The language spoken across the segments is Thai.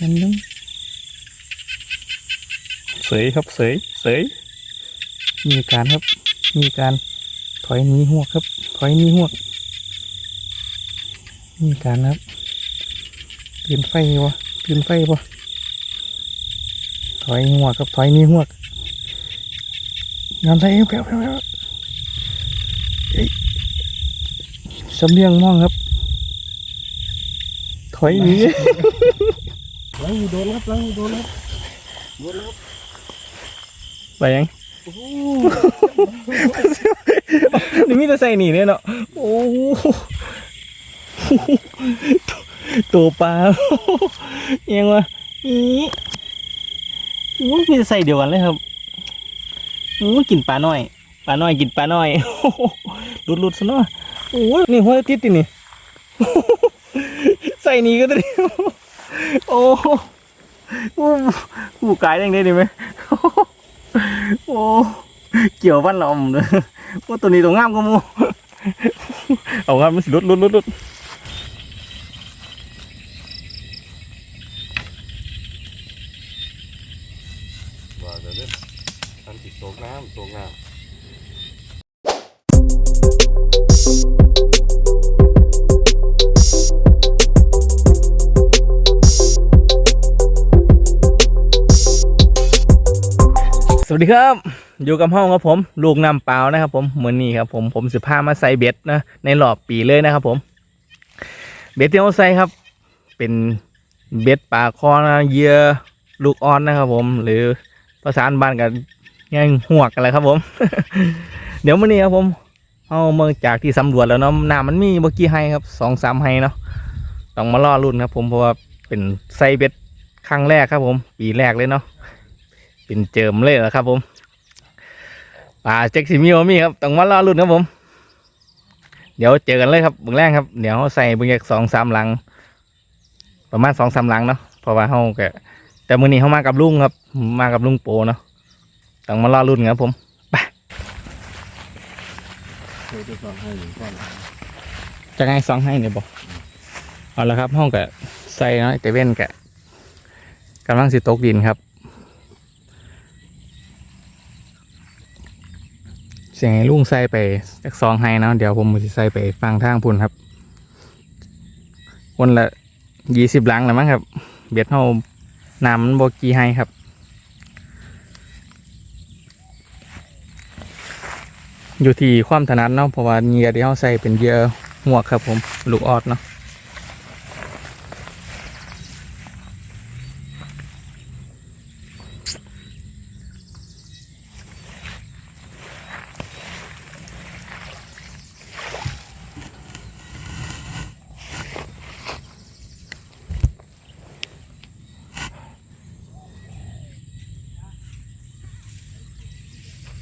นั่นนึงเสยครับเสยเสยมีการครับ มีการถอยหนีหวกครับ ถอยหนีหวกมีการครับเปลี่ยนไฟวะเปลี่ยนไฟปะถอยหวกครับถอยหนีหวกงานใส่แป๊บแป๊บแป๊บเอ้ยสำเนียงม่องครับ ถอยหนีห ลังโดนครับหลังโดนครับโดนครับไปยังโอ้โหนี่มีแต่ใส่หนีเนี่ยเนาะโอ้โหตัวปลาเอียงวะอีโอ้ยมีแต่ใส่เดียวกันเลยครับโอ้ยกินปลาน้อยปลาน้อยกินปลาน้อยโอ้โหหลุดหลุดซะเนาะโอ้ยนี่หัวติดตินี่ใส่หนีก็ได้ โอ้โหกูกายได้ยังได้ดิไหมโอ้เกี่ยวบ้านเราเลยว่าตัวนี้ตัวงามก็มูเอางามมันสิลุดลุดลุดลุด วัสดีครับ อยู่กับห้องครับผม ลูกนำเปล่านะครับ ผมเหมือนนี้ครับผมผมสิพามาใส่เบ็ดนะในรอบปีเลยนะครับ ผม เบ็ดที่เราใส่ครับ เป็นเบ็ดปลาคอนะเยื่อลูกอ่อนนะครับ ผม หรือภาษาบ้านกันง่ายหวกอะไรครับ ผม เดี๋ยวมื่อนี้ครับผมเอาเมื่อจากที่สำรวจแล้วเนาะน้ำมันมีเมื่อกี้ให้ครับสองสามให้เนาะต้องมาล่อรุ่นครับ ผมเพราะว่าเป็นไซเบ็ดครั้งแรกครับ ผม ปีแรกเลยเนาะ เป็นเจิมเลยเหรอครับ ผมปลาเจ็กซิมิโอมี่ครับต้องมาล่อรุ่นครับผม เดี๋ยวเจอกันเลยครับเบื้องแรกครับเดี๋ยวเราใส่เบื้องแรกสองสามหลัง ประมาณสองสามหลังเนาะเพราะว่าเขาแกแต่มื้อนี้เขามากับลุงครับ มากับลุงโปเนาะต้องมาล่อรุ่นครับผมเคยจะสอนให้หนึ่งก้อนจะให้ซองให้เนี่ยบอกเอาละครับห้องกะใส่เนาะแต่เว้นกะกำลังสิตกดินครับ เสียงลุงใส่ไปจากซองให้เนาะเดี๋ยวผมสิใส่ไปฟังทางพุ่นครับคนละยี่สิบลังแล้วมั้งครับ เบียดเท่าน้ำมันบกีให้ครับอยู่ที่ความถนัดเนาะเพราะว่าเหยื่อที่เขาใส่เป็นเยื่อหวครับผมลูกออดเนาะ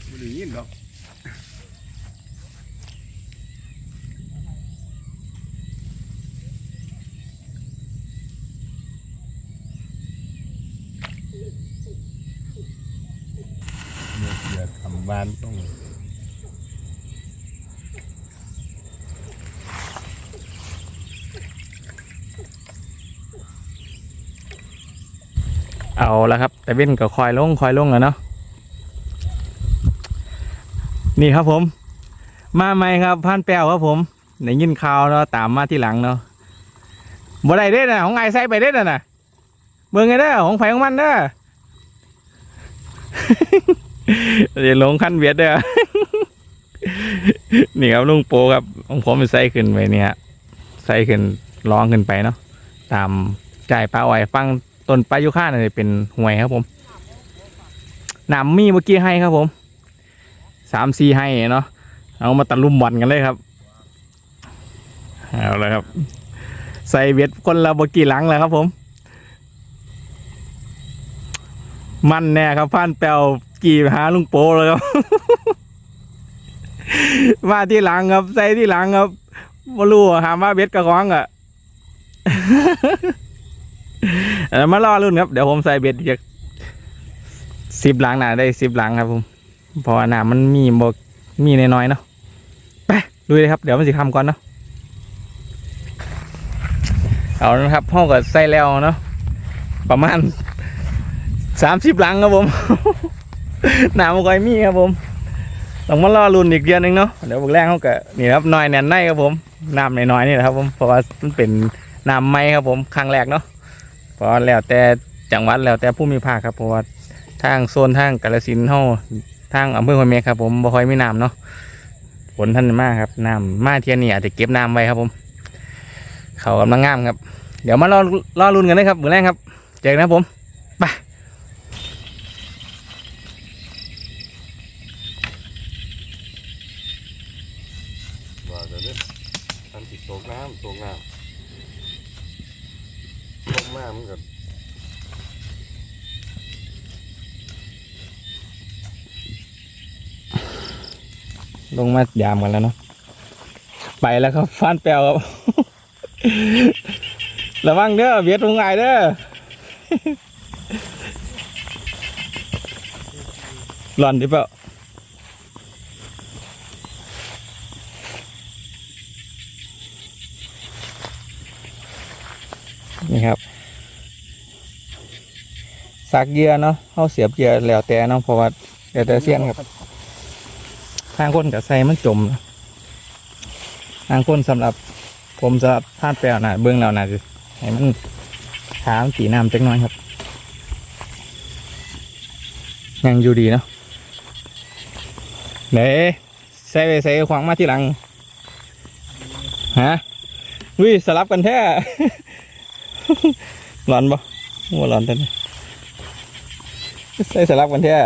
ไม่ได้ยินหรอกเนี่ยเดี๋ยวทำ บ้านต้องเอาละครับ แต่เว้นก็คอยลงคอยลงแล้วเนาะนี่ครับผม มาใหม่ครับพันแปวครับผมได้ยินข่าวเนาะตามมาที่หลังเนาะบ่ได้เด้นะของไอ้ใส่ไปเด้นะน่ะเบิ่งไงเด้อของไผของมันเด้อ เดี๋ยวลงขั้นเบียดเด้อนี่ครับลุงโปครับของผมใส่ขึ้นไปเนี่ยใส่ขึ้นร้องขึ้นไปเนาะตามจ่ายปลาอ้อยฟังต้นปลายุค่าเนี่ยเป็นห่วยครับผมหนามมีเมื่อกี้ให้ครับผมสามสี่ให้เนาะเอามาตะลุ่มบอลกันเลยครับเอาเลยครับ ใส่เบ็ดคนละบกี่หลังเลยครับผม มันแน่ครับผ่านแปลว กี่หาลุงโปเลยครับ มาที่หลังครับ ใส่ที่หลังครับมารู้หามาเบ็ดกระของอะมารอรุ่นครับ เดี๋ยวผมใส่เบ็ดอีกสิบหลังหนะได้สิบหลังครับผมเพราะว่าน้ำมันมีบกมีน้อยๆเนาะไปดูเลยครับ เดี๋ยวมันสิคำก่อนเนาะเอาละครับห้องก็ใส่แล้วเนาะประมาณสามสิบหลังครับผม หนามก้อยมีครับผมต้องมารอรุ่นอีกเดือนหนึงเนาะเดี๋ยวบุกแรกเขาก็นี่ครับน้อยแน่นในครับผมน้ำน้อยๆนี่แหละครับผมเพราะว่ามันเป็นน้ำไม้ครับผมครั้งแรกเนาะเพราะแล้วแต่จังหวัดแล้วแต่ผู้มีภาคครับเพราะว่าทางโซนทางกาฬสินธุ์เฮาทางอำเภอห้วยเมฆครับผมบ่ค่อยมีน้ำเนาะฝนท่านมากครับน้ำมาเทียนนี่อาจจะเก็บน้ำไว้ครับผม เขากำลังงามครับ เดี๋ยวมารอรอรุ่นกันเลยครับมือแรกครับ เจอกันครับผมไป เดี๋ยวนี้ทำติดตกน้ำตกน้ำตกน้ำมันก็ลงมายามกันแล้วเนาะไปแล้วครับฟ้านแปลวครับ ระวังเด้อเบียดลงไงเด้อหลอนดิเปล่า นี่ครับสักเหยื่อเนาะเขาเสียบเหยื่อแล้วแต่เนาะเพราะว่าแล้วแต่เสียนครับทางคนกับใส่มันจมนะทางคนสำหรับผมสำหรับพาดแปลวนะเบื้องเรานะสิให้มันขามสีน้ำจักน้อยครับ ยังอยู่ดีเนาะเด้ใส่ไปใส่ขวางมาที่หลังฮะวิสลับกันแท้ ร้อนปะว่าร้อนแต่นี่ใส่สลับกันแท้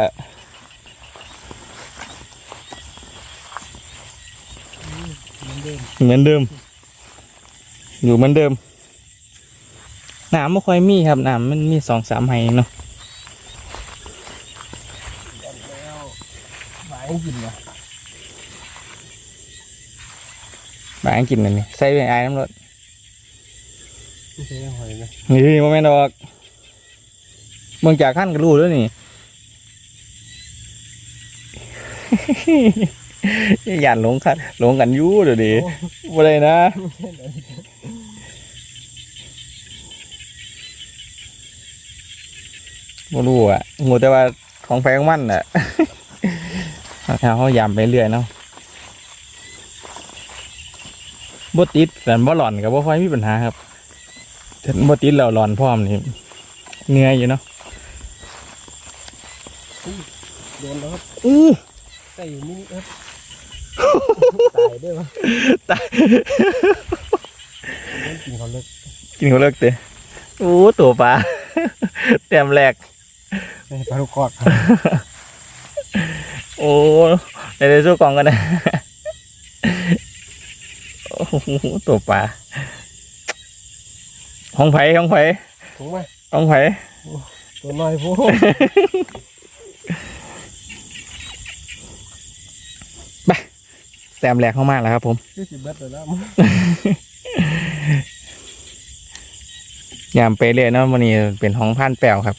เหมือนเดิม อยู่เหมือนเดิมน้ำไม่ค่อยมีครับน้ำมันมีสองสามไฮเนาะหลายกินวะบางกินเลยนี่ใส่ไปไอ้น้ำรถไม่ใช่หอย นะนี่โมเมนต์ดอกเมืองจากขั้นก็รู้แล้วนี่อย่านหลงคันหลงกันยูเดี๋ยวดิบ่ได้นะบ่รู้อะงูแต่ว่าของแพงมันอะเอาเขายำไปเรื่อยเนาะบ่ติดแต่บ่หล่อนกับบ่ค่อยมีปัญหาครับ บ่ติดแล้วหล่อนพร้อมนี่เหนื่อยอยู่เนาะโดนแล้วครับอู้ใส่อยู่มินิครับตายด้วยวะตายต้องกินเขาเลิกกินเขาเลิกเตะอู้ตัวปลาเต็มแรกใส่ปลาลูกกอดครับโอ้ในในสู้กล่องกันนะโอ้โหตัวปลา ห้องไผ่ห้องไผ่ถูกไหมห้องไผ่ตัวน้อยพูแต้มแรกเข้ามาแล้วครับ ผมยี่สิบเบ็ดเลยแล้วยามไปเรื่อยเนาะวันนี้เป็นห้องผ่านแปลวครับ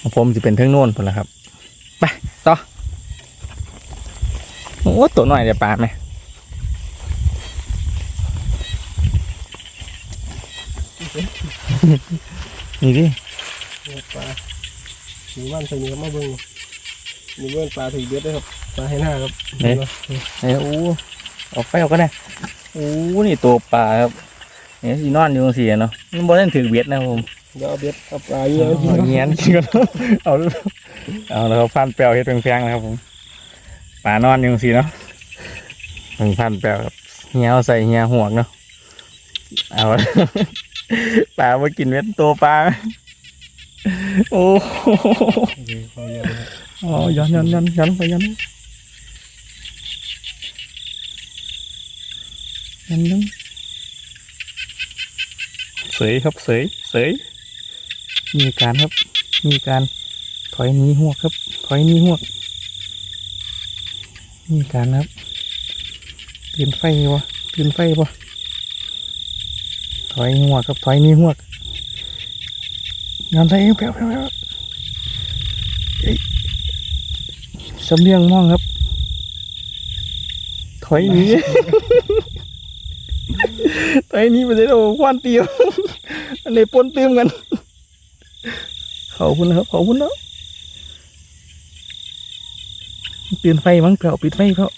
ของผมจะเป็นเทิงโน่นพุ่นละครับ ไป ต่อ โอ้ตัวหน่อยเดี๋ยวปลาไหม นี่ดิปลาสีมันใส่เนื้อมาเบิ้งนี่เบิ้งปลาถึงเบ็ดเลยครับปลาให้หน้าครับเอ๊ะไอ้อู้ออกไปออกก็ได้อู้นี่ตัวปลาครับเนี่ยสีนอนอยู่ตรงสีเนาะมันบ่ได้ถือเบ็ดนะครับผมเดี๋ยวเอาเบ็ดเอาปลาเยอะกินเอาเงี้ยนกินกันเอาเอาแล้วครับพันแปลวเฮ็ดแพงๆนะครับผมปลานอนอยู่ตรงสีเนาะหนึ่งพันแปลวครับเหี้ยเอาใส่เหี้ยห่วงเนาะเอา ปลามากินเม็ดตัวปลา โอ้โหเขาเยอะครับอ๋อย้อนย้อนย้อนย้อนไปย้อนย้อนย้อนเสยครับเสยเสยมีการครับ มีการถอยหนีหวกครับ ถอยหนีหวกมีการครับปีนไฟวะปีนไฟวะถ อยหัวครับถอยนีหวกย้อนใส่แป๊บแป๊บแป๊บสำเนียงม่องครับ ถอยนี้ถอยนี้ไปเลยโอ้ควันเตียวอันนี้ปนเติมกันเขาพุ่นนะครับเขาพุ่นแล้วตื่นไฟมั้งเปล่าปิดไฟเพรา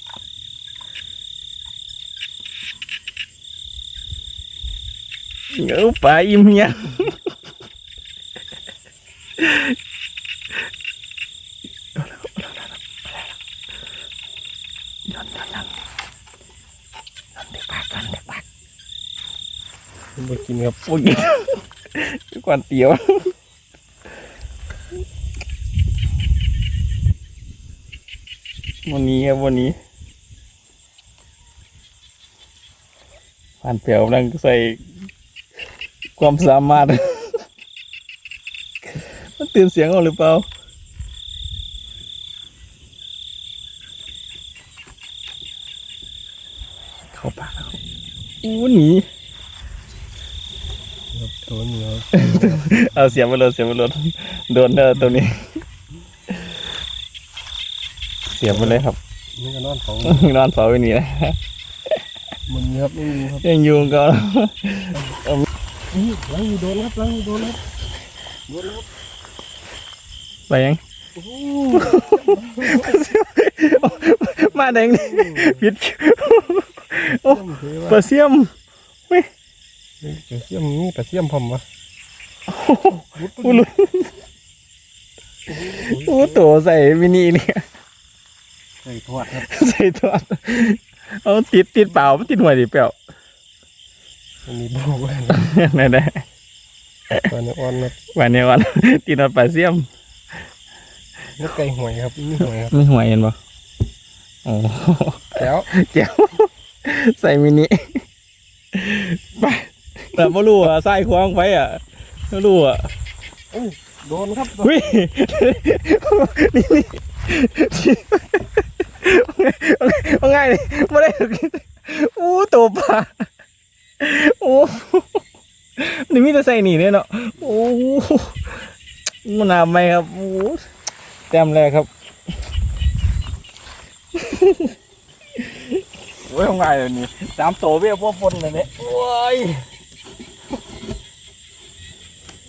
เงาปลาอิ่มเนี่ยงนอนนอนนอนนอนเด็กปากกันเด็กปากมากินครับโอ้ยกวนเตี๋ยววันนี้ครับวันนี้ผ่านเปลวกำลังใส่ ความสามารถ มันตื่นเสียงออกหรือเปล่าเข้าปากแล้วครับอู้หนีครับตัวนี้ครับเอาเสียบไปเลยเสียบไปเลยโดนเด้อตัวนี้ เสียบไปเลยครับนี่ก็นอนเขานอนเฝ้าไว้นี่นะมันครับไม่มีครับยังอยู่ก็ นี่ล้างมือโดนครับล้างมือโดนครับโดนครับไปยังโอ้โหมาแดงนี่พิษโอ้เสียมเทปลาวะเสียมเฮ้ยปลาเสียมนี่ปลาเสียมพอมวะอู้ลุอู้ตัวใส่มินิเนี่ยใส่ทอดครับใส่ตัวเอาติดติดเปล่ามันติดหัวดิเปล่า อันนี้บอกว่าไหนไหนปลาเนื้ออ่อนครับวันนี้วันติดนอนปลาเสียมนี่ไก่หวยครับนี่หวยครับมีหัวเห็นปะโอ้แล้วเจ๋วใส่มินิไปแต่ไม่รู้อะใส่ควางไปอะไม่รู้อะโดนครับเฮ้ยนี่นี่เอาง่ายเลยไม่ได้อู้ตัวปลา โอ้นี่มีแต่ใส่หนีเนี่ยเนาะโอ้มันน้ำไหมครับโอ้เต็มเลยครับโอ้ยเอาง่ายเลยนี่สามตัวเบี้ยพวกปนเลยเนี่ยโอ้ย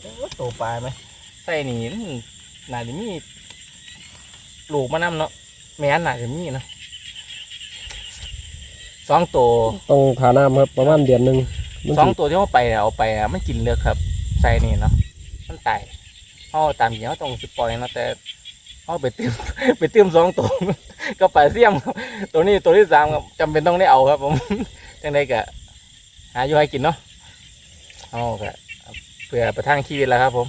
โอ้ตัวปลาไหมใส่หนีน่าจะมีลูกมานำเนาะแม่นน่าจะมีเนาะ สองตัวต้องทาน้ำครับประมาณเดือนหนึ่งมันสองสิตัวที่เขาไปอะเอาไปอะมันกินเลือกครับใส่นี่เนาะมันตายเขาตามจริงเขาต้องสิปล่อยเนาะแต่เขาไปเติม ไปเติมสองตัว ก็ปลาเสี่ยมครับตัวนี้ตัวที่สามครับจำเป็นต้องได้เอาครับ ผมจังไดกะหาอยู่ให้กินเนาะเอากะเพื่อประทังชีวิตแล้วครับ ผม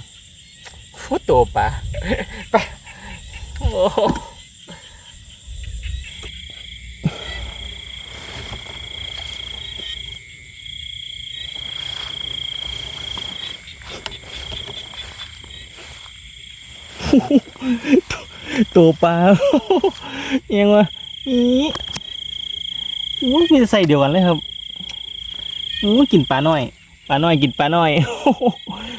ฟูตัวปลาไปโอ้ ตัวปลายังวะอีอู้มีแต่ใส่เดียวกันเลยครับอู้กินปลาน้อย ปลาน้อยกินปลาน้อย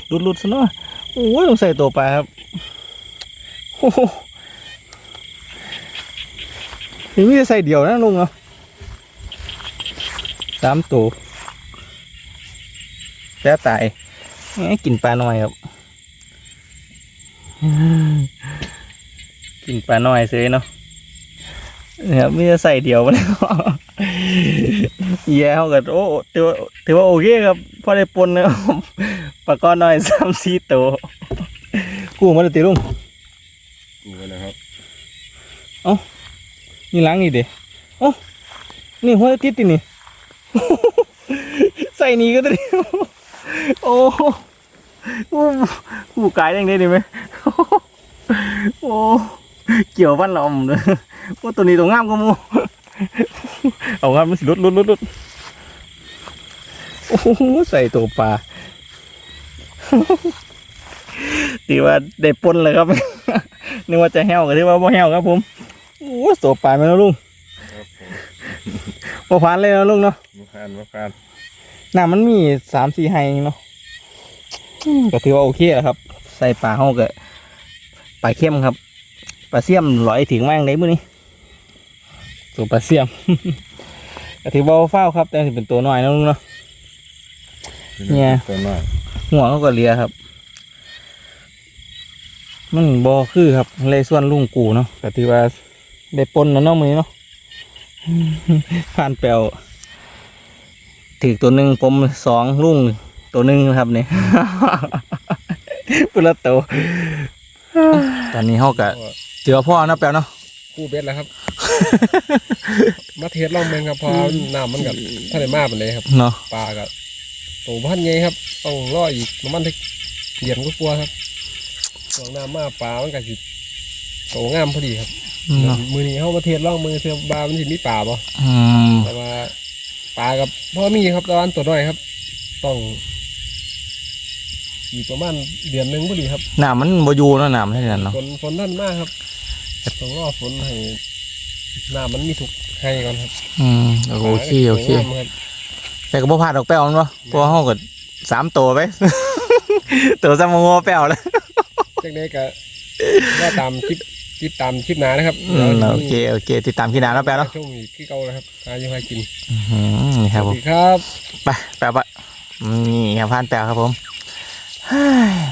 หลุดหลุดซะเนาะโอ้ยต้องใส่ตัวปลาครับโอ้โหมีแต่ใส่เดียวนะลุงเนาะสามตัวแล้วตายกินปลาน้อยครับ กินปลาน้อยซื้อเนาะเนี่ยไม่จะใส่เดียวมาแล้วแย่เขาก็โอ้ถือว่าถือว่าโอเคครับพอได้ปนนะครับปลาก้อนน้อยสามสี่ตัวกู้มาเลยตีลุงนี่นะครับนี่ล้างนี่เด้โอ้นี่หัวติดตินี่ใส่นี่ก็ได้โอ้ โหกูกูกายยังได้ดีไหมโอ้เกี่ยววันละอมเลยว่าตัวนี้ตัวงามก็มูเอางามมันสิลุดลุดลุดลุดโอ้โหใส่ตัวปลาตีว่าได้ปนเลยครับนึกว่าจะแห้วก็ที่ว่าบ่แห้วครับผมโอ้ตัวปลาไหมนะลุงครับผมพอผ่านเลยนะลุงเนาะมาคานมาคานน้ำมันมีสามสี่ไฮเองเนาะอืม ก็ถือว่าโอเคแล้วครับ ใส่ปลาห้องก็ปลาเข้มครับปลาเสี่ยมลอยถึงมากเลยมื้อนี้ตัวปลาเสี่ยมก็ถือว่าเฝ้าวครับ แต่ถือเป็นตัวน้อยนะลุงเนาะเนี่ยตัวน้อยหัวเขาก็เลียครับ มันบอคือครับเลยส่วนลุงกูเนาะแต่ที่ว่าได้ปนแล้วเนาะมือนี้เนาะผ่านแปลวถือตัวหนึ่งผมสองลุง ตัวหนึ่งนะครับเนี่ยปุระโตวตอนนี้เขาก็เจอพ่อเนาะแปลวเนาะกู้เบ็ดแล้วครับ มาเทสลองเบิ่งครับเพอน้ำมันกับทะเลมาปานเลยครับเนาะปลากับโตพันใหญ่ครับ ต้องรออีกประมาณทักเดือนก็กลัวาครับช่วงน้ำมาปลามันก็สิโตงามพอดีครับ เนาะมือนี้เขามาเทสลองมือเทียบปลามันสิมีปลาบ่อืมแต่ว่าปลากับพ่อมีครับแตะวันตัวน้อยครับ ต้อง อีกประมาณเดือนหนึงพอดีครับหนามมันบอยู่เนาะหนามให้นั่นเนาะฝนฝนท่านมากครับต้องรอฝนให้น้ำมันมีถูกให้ก่อนครับ อืมโอเคโอเคปลาก็สิโตงามครับแต่ก็บ่พลาดดอกแป้วมันวะเพราะว่าเฮาก็สามตัวไปตัวซ้ำงัวแป้วแล้วจากนี้ก็ว่าตามคลิปติดตามคลิปหนานะครับอืมโอเคโอเค ติดตามที่นานแล้วแป้วเนาะช่วงนี้คือเก่าแล้วครับหาอยู่ให้กินอืมนี่ครับสผวัมสดีครับไปแป้วปะอืมนี่ครับผ่านแป้วครับผม เฮ้ย